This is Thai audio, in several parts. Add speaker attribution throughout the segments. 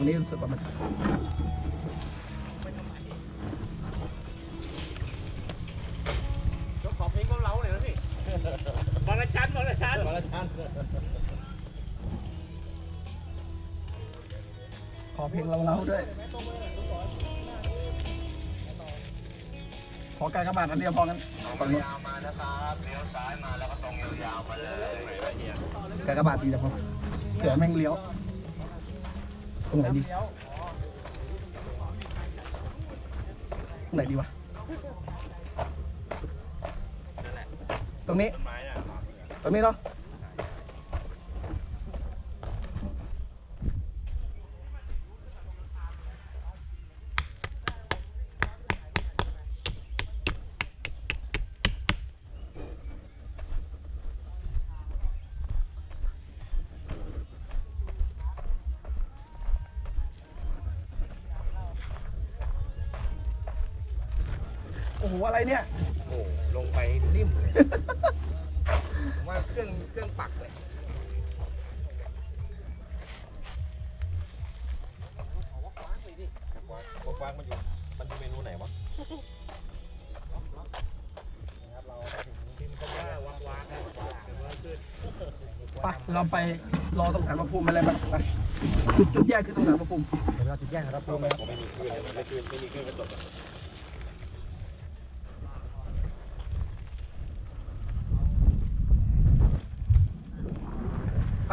Speaker 1: รงนี้รู้สึกว่ามัน
Speaker 2: ขอเพลงก็เล้าเลยนะพี่
Speaker 3: บางระจันบางระจัน
Speaker 2: มาลชัน
Speaker 1: ขอเพลงเราเล้าด้วย ขอการกระบาดอันเดียวพอกันฝั่งนู้
Speaker 4: ยาวมานะครับเลี้ยวซ้ายมาแล้วก็ตรงยาวๆมาเลย
Speaker 1: การกระบาดดีแต่พอเผื่อแม่งเลี้ยว ตรงไหนดีตรงไหนดีวะ ตรงนี้
Speaker 2: ต้นไม้อะ
Speaker 1: ตรงนี้เนาะ โอ้โหอะไรเนี่ย
Speaker 2: โอ้ลงไปริมเลยผมว่าเครื่องเครื่องปักเลยวกวางมันอยู่มันอยู่เมนูไหนวะนะครับเราถึงพิมพ์ก็ว่าวางวางนะวางกันว่าขึ้น
Speaker 1: ไปเราไปรอตรงสารพระภูมิอะไรบ้างไปจุดจุดแยกคือตรงสารพระภูมิ
Speaker 2: เดี๋ยวเราจุดแยกนะครับผมไม่มีคืนเลยไม่คืนไม่มีคืนกระจก
Speaker 1: ไปเลยพี่ครับ ไ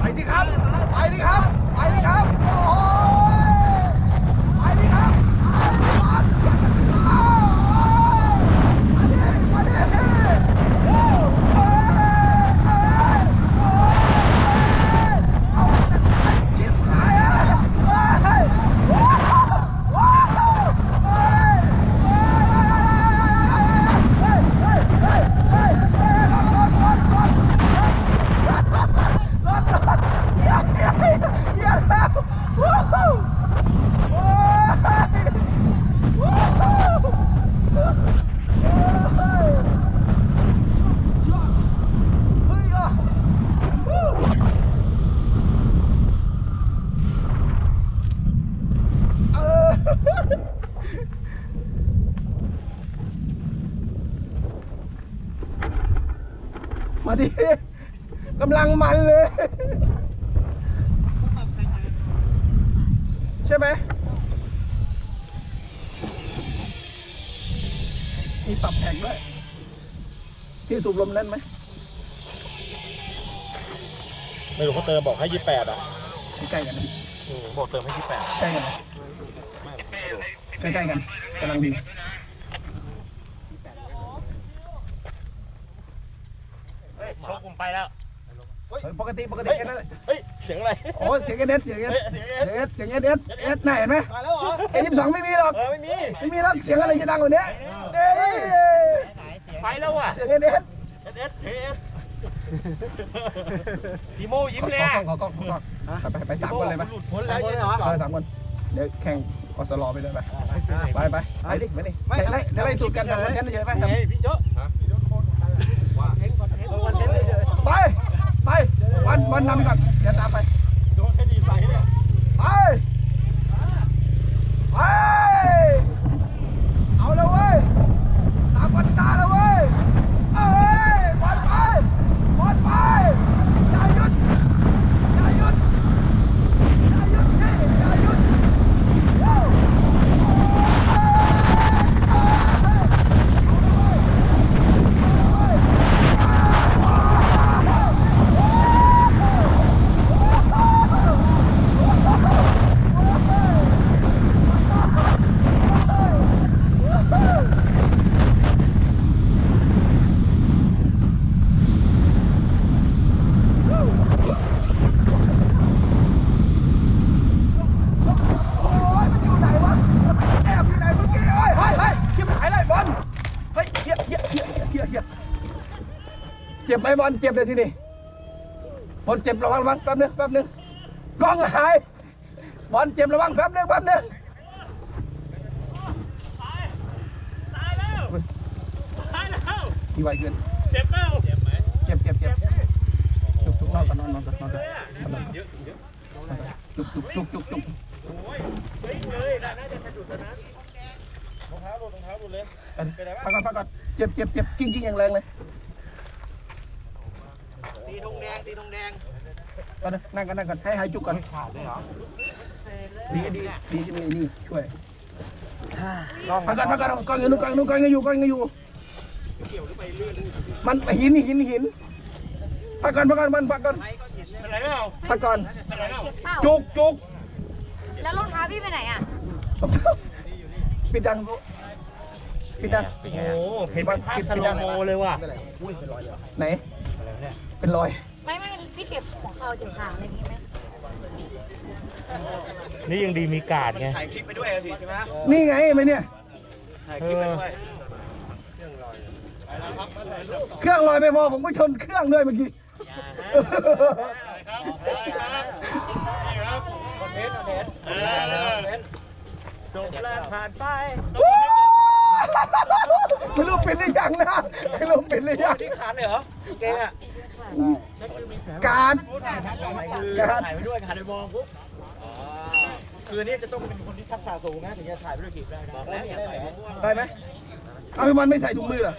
Speaker 1: ปดิครับไปดิครับ ไปดิครับ โอ้โหไปดิครับ มาดิมาดิโอ้ยเอ้ยเอ้ยโอ้ยเอาแต่ไอ้ชิบหายอะเฮ้ยว้าวว้าวเฮ้ยเฮ้ยเฮ้ยเฮ้ยเฮ้ยเฮ้ยเฮ้ยรถรถรถรถ รถรถเฮียเฮียเฮียแล้ววู้ฮู้โอ้ยวู้ฮู้โอ้ยยอดเฮ้ยอะวู้เออ มาดิกำลังมันเลย ใช่ไหมมีปรับแผงด้วย ที่สูบลมเล่นไหม
Speaker 2: ไม่รู้เขาเติมบอกให้ยี่แปดอะ
Speaker 1: ใกล้ๆกันนะ
Speaker 2: บอกเติมให้ยี่แปด
Speaker 1: ใกล้กันนะใกล้ๆกันกำลังดี
Speaker 3: เฮ้ยโชคผมไปแล้ว
Speaker 1: เฮ้ยปกติปกติแค่นั้นแหละ
Speaker 2: เฮ้ยเสียงอะไร
Speaker 1: โอ้เสียงเอสเสียงเอส
Speaker 2: เสียง
Speaker 1: เอสเสียงเอสเอสเอสน่าเห็นไหม
Speaker 2: มาแล้วเหรอ
Speaker 1: เอยี่สิบสองไม่มีหรอก
Speaker 2: เออไม่มี
Speaker 1: ไม่มีหรอกเสียงอะไรจะดังกว่านี้เอ้ย
Speaker 3: ไปแล้วว่ะ
Speaker 1: เสียงเอสเอส
Speaker 2: เอสเอสเอส
Speaker 3: ทีโมยิ้มเลยอะ
Speaker 1: ขอกล้องขอกล้องขอกล้องไปไปไปสามคนเลยไหม
Speaker 2: หลุดพ้นแล้วใช่ไหม
Speaker 1: เออสามคนเดี๋ยวแข่งอสลอไปด้วยไปไปไปไปดิไปดิไปไล่เดี๋ยวไล่ตูดกันทำคอนเทนต์เฉยๆไปทำ
Speaker 2: พี่เจ้าฮะ
Speaker 1: ไป ไป วันวันนำก่อนเดี๋ยวตามไป
Speaker 2: โดนแค่ดีไซน์เนี่ย
Speaker 1: ไปไปเอาแล้วเว้ยตามวันซาแล้วเว้ยเอ้ยบอลไปบอลไปอย่าหยุดอย่าหยุดอย่าหยุดนี่อย่าหยุดวู้เอ้ยเอ้ยเอาเลยเอาเลย จ็บไหมบอลเจ็บเลยทีนี้บอลเจ็บระวังระวังแป๊บนึงแป๊บนึงกล้องหายบอลเจ็บระวังแป๊บนึงแป๊บนึง
Speaker 3: ตายแล้วตายแล้ว
Speaker 1: ที่ไวเกิน
Speaker 3: เจ็บเปล่าเจ็บไหม
Speaker 1: เจ็บเจ็บเจ็บจุกจุกนอนกันนอนนอนกันนอนกันนอนกัน
Speaker 3: เยอะเยอะ
Speaker 1: จุกจุกจุกจุกจุก
Speaker 3: โอ้ยเฮ้ยเลยน่าจะสะดุดแล้ วนะ
Speaker 2: รองเท้าหลุดรองเท้าหลุดเลย
Speaker 1: พักก่อนพักก่อนเจ็บเจ็บเจ็บกิ้งกิ้งอย่างแรงเลย
Speaker 2: ตีธงแดงตีธงแดง
Speaker 1: ก่อนนะนั่งกันนั่งกันให้หายจุกก่อน
Speaker 2: ขาดเลยเหรอ
Speaker 1: ดีดีดีที่นี่นี่ช่วยพักก่อนพักก่อนก้อนเงินนู้นก้อนเงินนู้นก้อนเงินอยู่ก้อนเงินอยู่มันหินหินหินพักก่อนพักก่อนมันพักก่อน
Speaker 3: เป็นไรเปล่า
Speaker 1: พักก่อน
Speaker 3: เป็นไรเปล่า
Speaker 5: เจ็บเปล่า
Speaker 1: จุกจุก
Speaker 5: แล้วรองเท้าพี่ไปไหนอะ
Speaker 1: ปิดดัง ปิดดัง
Speaker 3: โอ้โหเห็นเป็นภาพสโลโมเลยว่ะ
Speaker 1: ไหน เป็นรอย
Speaker 5: ไม่ไม่พี่เจ็บหัวเข่าเจ็บขาอะไรอย่างงี้ไหม
Speaker 3: นี่ยังดีมีการ์ดไง
Speaker 2: ถ่ายคลิปไปด้วยสิใช่ไหม
Speaker 1: นี่ไงไหมเนี่ย
Speaker 2: ถ่ายคลิปไปด้วยเครื่องลอย
Speaker 1: เครื่องลอยไม่พอผมก็ชนเครื่องด้วยเมื่อกี้
Speaker 3: สงกรานต์ผ่านไป
Speaker 1: ไม่รู้เป็นหรือยังนะไม่รู้เป็นหรือยัง
Speaker 2: นี่ขาดเลยเหรอเก่งอะ
Speaker 1: การการ
Speaker 2: ถ่ายไปด้วยหันไปมองปุ๊บคืออันนี้จะต้องเป็นคนที่ทักษะสูงนะถึงจะถ่ายไปด้วยคลิปได้บอกแล้วอย่าใส่ม่วง
Speaker 1: ได้ไหมเอาพี่มันไม่ใส่ถุงมือเหรอ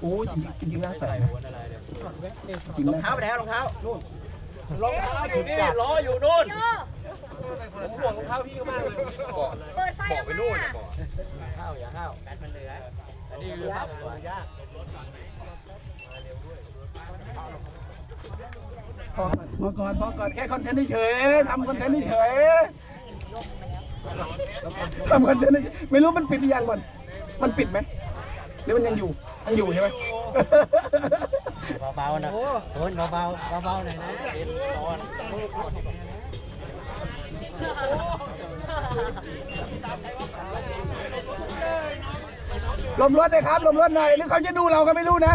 Speaker 1: โอ้ยจริงๆจริงๆน่าใส่นะจริง
Speaker 2: รอง
Speaker 1: นะ
Speaker 2: เท้าไปไหนรองเท้านู่น
Speaker 3: รองเท้าอยู่นี่ล้ออยู่นู่น
Speaker 5: โย
Speaker 2: ผมห่วงรองเท้าพี่เขามากเลยบอก
Speaker 5: เปิดไฟ
Speaker 2: บอกไปนู่น
Speaker 5: อะ
Speaker 2: บอกข้าวอย่าข้าวแบตมันเหลืออันนี้คือภาพตัวยาก
Speaker 1: พอก่อนพอก่อนแค่คอนเทนต์เฉยทำคอนเทนต์เฉยทำคอนเทนต์ไม่รู้มันปิดหรือยังมันมันปิดไหมหรือมันยังอยู่ยังอยู่ใช่ไหม
Speaker 2: เบาๆนะโอ้ยเบาๆเบาๆหน่อยนะ
Speaker 1: ลมรถนะครับ ลมรถหน่อยหรือเขาจะดูเราก็ไม่รู้นะ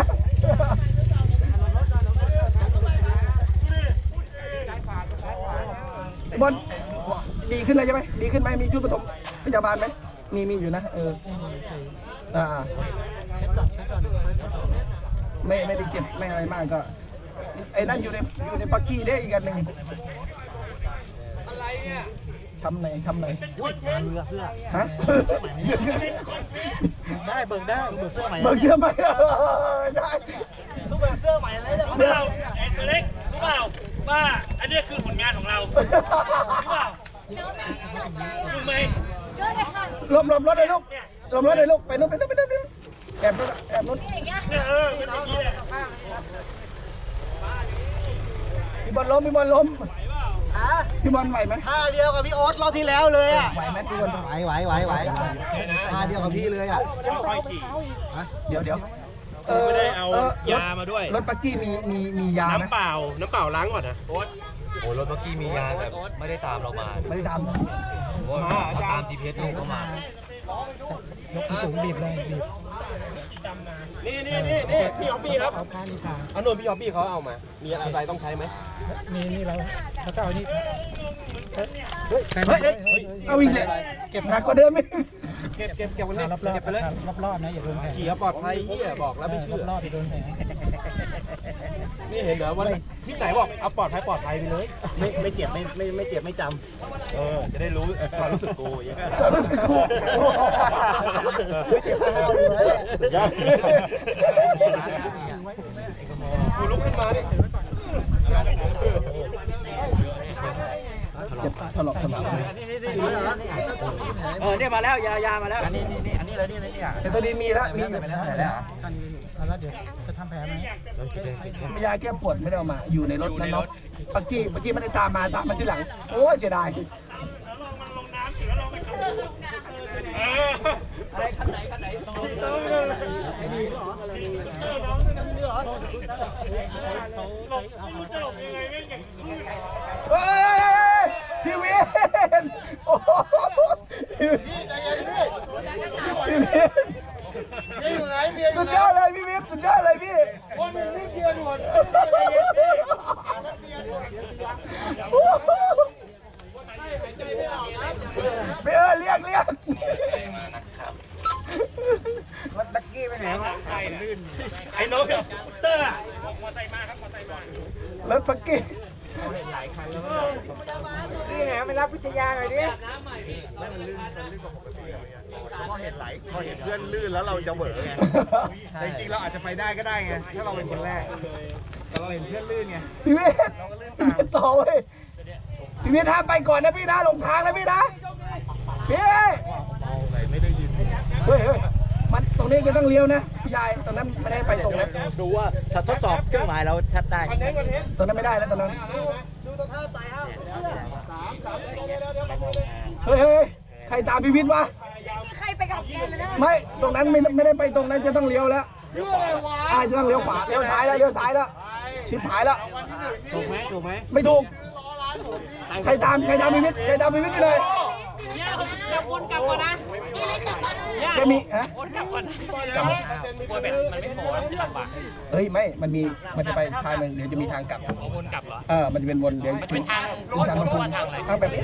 Speaker 1: บอลดีขึ้นเลยใช่ไหมดีขึ้นไหมมีชุดปฐมพยาบาลไหมมีมีอยู่นะเอออ่าไม่ไม่ได้เจ็บไม่อะไรมากก็ไอ้นั่นอยู่ในอยู่ในปักกี้ได้อีกอันหนึ่ง อะไรเนี่ยช้ำไหนช้ำไหน
Speaker 2: เรือเสื้อ
Speaker 1: ฮะ
Speaker 2: ได้เบิกได้เบิกเสื้อใหม่
Speaker 1: เบิกเชื่อไหมเออได้
Speaker 2: ต้องเบิกเสื้อใหม่เลยเนี่ย
Speaker 3: รู้เปล่าไอ้ตัวเล็กรู้เปล่าว่าอันนี้คือผลงานของเรารู้เปล่ารู้ไหม
Speaker 5: เยอะเลยค่ะ
Speaker 1: หลบหลบรถเลยลูกหลบรถเลยลูกไปนู้นไปนู้นไปนู้นไปนู้นแอบรถแอบรถ
Speaker 5: นี่อย่างเงี้ย
Speaker 3: เนี่ยเออเป็นอย่างนี้แหละ
Speaker 1: พี่บอลล้มพี่บอลล้ม
Speaker 2: ฮะ
Speaker 1: พี่บอลไหวไหม
Speaker 2: ท่าเดียวกับพี่โอ๊ตรอบที่แล้วเลยอะ
Speaker 1: ไหวไหมพี่บอล
Speaker 2: ไหวไหวไหวไหวท่าเดียวกับพี่เลยอะ
Speaker 3: ยังค่อยขี่
Speaker 1: เดี๋ยวเดี๋ยว
Speaker 3: ไม่ได้เอา
Speaker 1: รถ
Speaker 3: ยามาด้วย
Speaker 1: รถปักกี้มีมีมียาไหม
Speaker 3: น้ำเปล่า น้ำเปล่าล้างก่อนนะ
Speaker 4: โอ้รถเมื่อกี้มียาแต่ไม่ได้ตามเรามา
Speaker 1: ไม่ได้ท
Speaker 4: โอ้ยเขาตาม GPS ลูกเข้ามา
Speaker 3: นี่นี่นี่นี่พี่ออฟบี้ครับอันนู้นพี่ออฟบี้เขาเอามา มีอะไรต้องใช้ไหมำ
Speaker 1: เฮ้ยเฮ้ยเอาอีกเลยเก็บหนักกว่าเดิมอีก
Speaker 3: เก็บเก็บเก็บวันนี้เก็บไปเลยรอบๆนะอย่าโดนแผลขี่ปลอดภัยเฮียบอกแล้วไม่เชื่อรอบๆไปโดนแผล นี่เห็นเหรอวันที่ไหนบอกเอาปลอดภัยปลอดภัยไปเลย
Speaker 2: ไม่ไม่เจ็บไม่ไม่ไม่เจ็บไม่จำ
Speaker 3: เออจะได้รู้ความรู้สึกกูอย่างเงี้ย
Speaker 1: ก็รู้สึกกู
Speaker 2: ไม่เจ็บเท้าเลย
Speaker 3: กูลุกขึ้นมาดิ
Speaker 1: เจ็บถลอกถลอก
Speaker 2: เออเนี่ยมาแล้วยายามาแล้วอันนี้นี่อันนี้เลยนี่นี่อะ
Speaker 1: แต่ตอนนี้มีแล้วมีอยู่
Speaker 2: ใส่แล้ว
Speaker 1: มียาแก้ปวดไม่ได้เอามา อยู่ในรถนั่นเนาะปักกี้ปักกี้ไม่ได้ตามมาตามมาที่หลัง โอ้ยเสียดาย
Speaker 2: อะไรคันไหนคันไหน
Speaker 1: เฮ้ยพี่เวนโอ้โหพี่เวนพี่เวน สุดยอดเลยพี่วิบสุดยอดเลยพี่
Speaker 2: เห็
Speaker 1: น
Speaker 2: ไหลพอเห็นเพื่อนลื่นแล้วเราจะเหวอไงแต่จริงๆเราอาจจะไปได้ก็ได้ไงถ้าเราเป็นคนแรกแต่เราเห็นเพื่อนลื่นไง
Speaker 1: พี่เวทพี่เวทต่อเว้ยพี่เวทห้ามไปก่อนนะพี่นะหลงทางนะพี่นะพี่เฮ้ยเฮ้ยมันตรงนี้จะต้องเลี้ยวนะพี่ชายตอนนั้นไม่ได้ไปตรงนะ
Speaker 2: ดูว่าทดสอบเครื่องหมายเราชัดได้
Speaker 1: ตอนนั้นไม่ได้แล้วตอนนั้นเฮ้ยเฮ้ยใครตามพี่วิทย์วะ
Speaker 5: มีใครไปกับแกเลยนะ
Speaker 1: ไม่ตรงนั้นไม่ไม่ได้ไปตรงนั้นจะต้องเลี้ยวแล้วอ่าจะต้องเลี้ยวขวาเลี้ยวซ้ายแล้วเลี้ยวซ้ายแล้วชิบหายแล้ว
Speaker 3: ถูกไหมถูกไหม
Speaker 1: ไม่ถูกใครตามใครตามพิวิทย์ใครตามพิวิทย์ไปเลยแกมีฮะกลับเฮ้ยไม่มันมีมันจะไปทางหนึ่งเดี๋ยวจะมีทางกลับวนกลับเหรอเออมันจะเป็นวนเดี๋ยวมันจะเป็นทางทางวนทางอะไรทางแบบนี้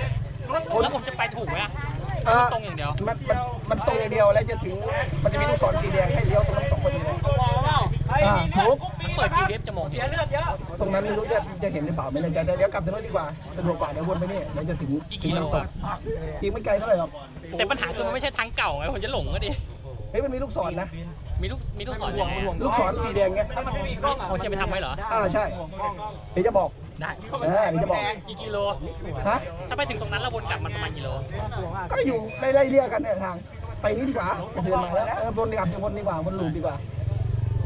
Speaker 6: แล้วผมจะไปถูกไหมอะ
Speaker 1: เออ
Speaker 6: ตรงอย่างเดียว
Speaker 1: มันมันมันตรงอย่างเดียวแล้วจะถึงมันจะมีลูกศรสีแดงให้เลี้ยวตรงนั้นสองคนเลย อ่าถูก
Speaker 6: มันเปิด GPS จะมองเห็น
Speaker 1: ตรงนั้นไม่รู้จะจะเห็นหรือเปล่าไม่แน่ใจแต่เดี๋ยวกลับถนนดีกว่าสะดวกกว่าเดี๋ยววนไปนี่เดี๋ยวจะถึงถึงน้ำตกอีกไม่ไกลเท่าไหร่หรอก
Speaker 6: แต่ปัญหาคือมันไม่ใช่ทางเก่าไงผมจะหลงก็ดิ
Speaker 1: เฮ้ยมันมีลูกศรนะ
Speaker 6: มีลูกมีลูกศรยังไงอะ
Speaker 1: ลูกศรสีแดงไง
Speaker 6: โอเคไปทำไว้เหรอ
Speaker 1: อ่าใช่เดี๋ยวจะบอก
Speaker 6: ได้
Speaker 1: เออเดี๋ยวจะบอก
Speaker 6: กี่กิโล
Speaker 1: ฮะ
Speaker 6: ถ้าไปถึงตรงนั้นแล้ววนกลับมันประมาณกิโล
Speaker 1: ก็อยู่ไล่ๆเรียกกันเนี่ยทาง ไปนี่ดีกว่าจะเดินมาแล้วเออวนดีกว่าวนดีกว่าวนลูปดีกว่า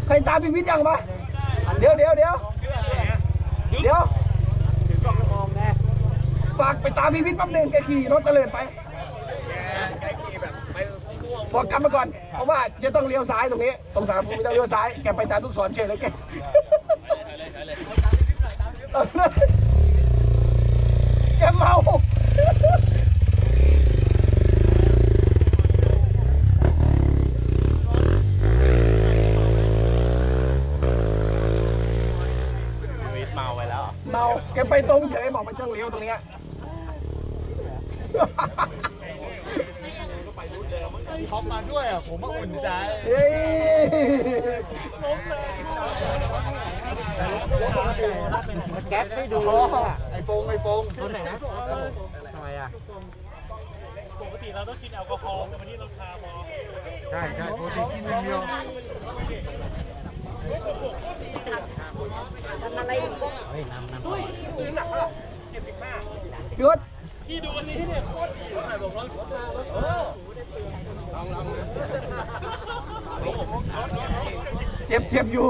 Speaker 1: ใครตามพี่วิทย์ยังปะเดี๋ยวเดี๋ยวเดี๋ยวเดี๋ยวฝากไปตามพี่วิทย์แป๊บหนึงแกขี่รถเตลิดไปบอกกลับมาก่อนเพราะว่าจะต้องเลี้ยวซ้ายตรงนี้ ตรงสนามภูมิต้องเลี้ยวซ้ายแกไปตามลูกศรเฉยแล้วแก เออแกเมาเมาแกไปตรงเฉยบอกมันต้องเลี้ยวตรงเนี้ย
Speaker 2: พอมาด้วยอะผมว่าอุ่นใจ
Speaker 1: เฮ้ย
Speaker 2: แก๊ปไม่ดูไอโปงไอโปง
Speaker 3: ตัวไหนนะทำไมอ่ะ
Speaker 2: ใช่ใช่ปกติกินอย่างเดียว
Speaker 5: ทำอะไรอยู่
Speaker 1: หยุดเจ็บเจ็บอยู่